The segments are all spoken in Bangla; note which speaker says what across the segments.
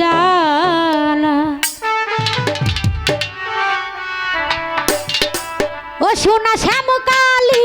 Speaker 1: জালা। ও সোনা শ্যামকালী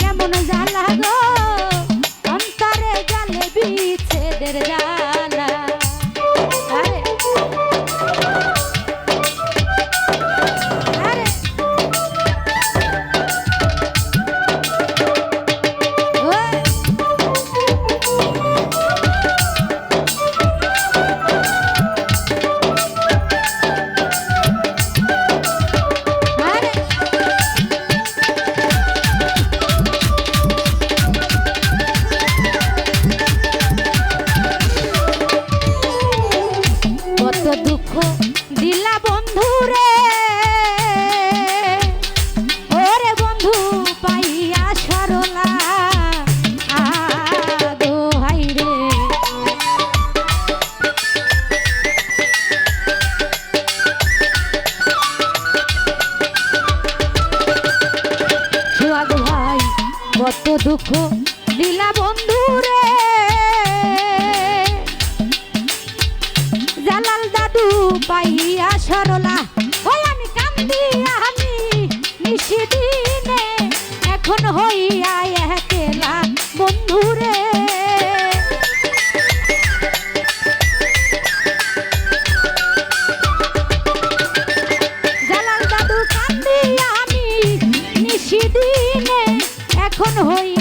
Speaker 1: কেমন জ্বালা গো? অন্তরে গেলে বিচ্ছেদের যা দুঃখ দিলা বন্ধুরে জালাল দাদু পাইয়া সরলা, ওই কান্দি, আমি দিনে এখন হইয়া একেলা বন্ধুরে জালাল দাদু কান্দি, আমি এখন হইয়া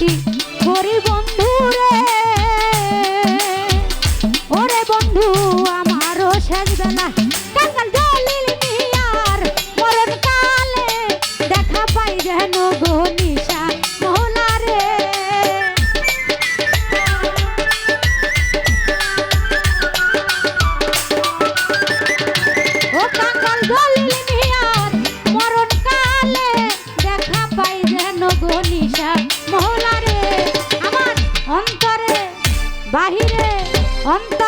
Speaker 1: Aquí. बाहिरे अंत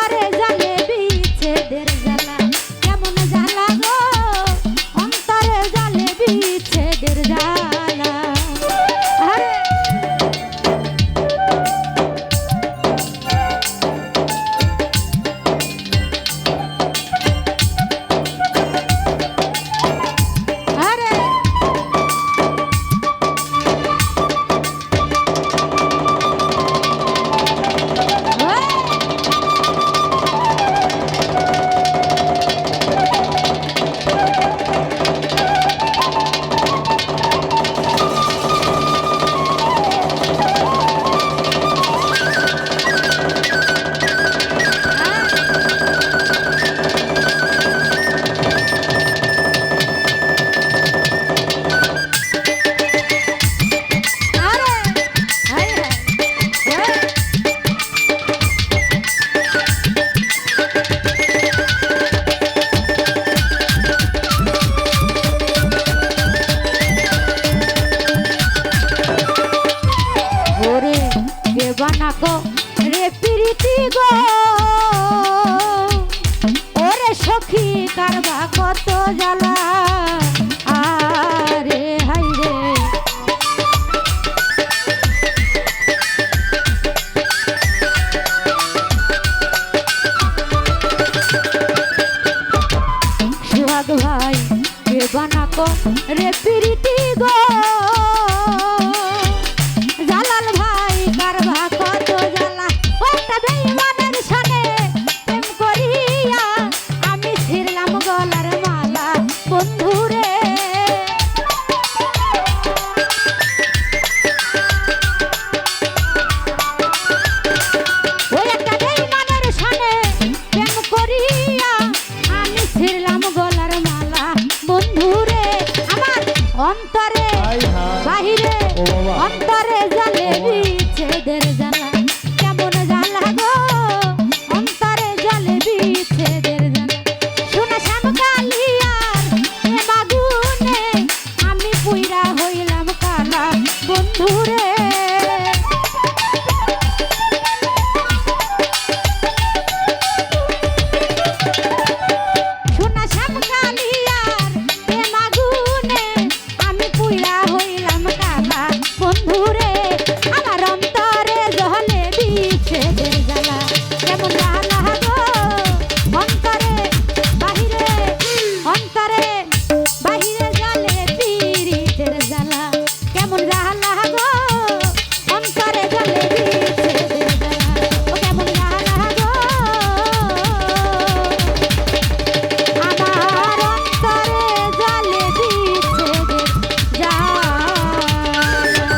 Speaker 1: কার বা কত জ্বালা। আরে হাই রে। সোহাগ ভাই রে বানাকো রে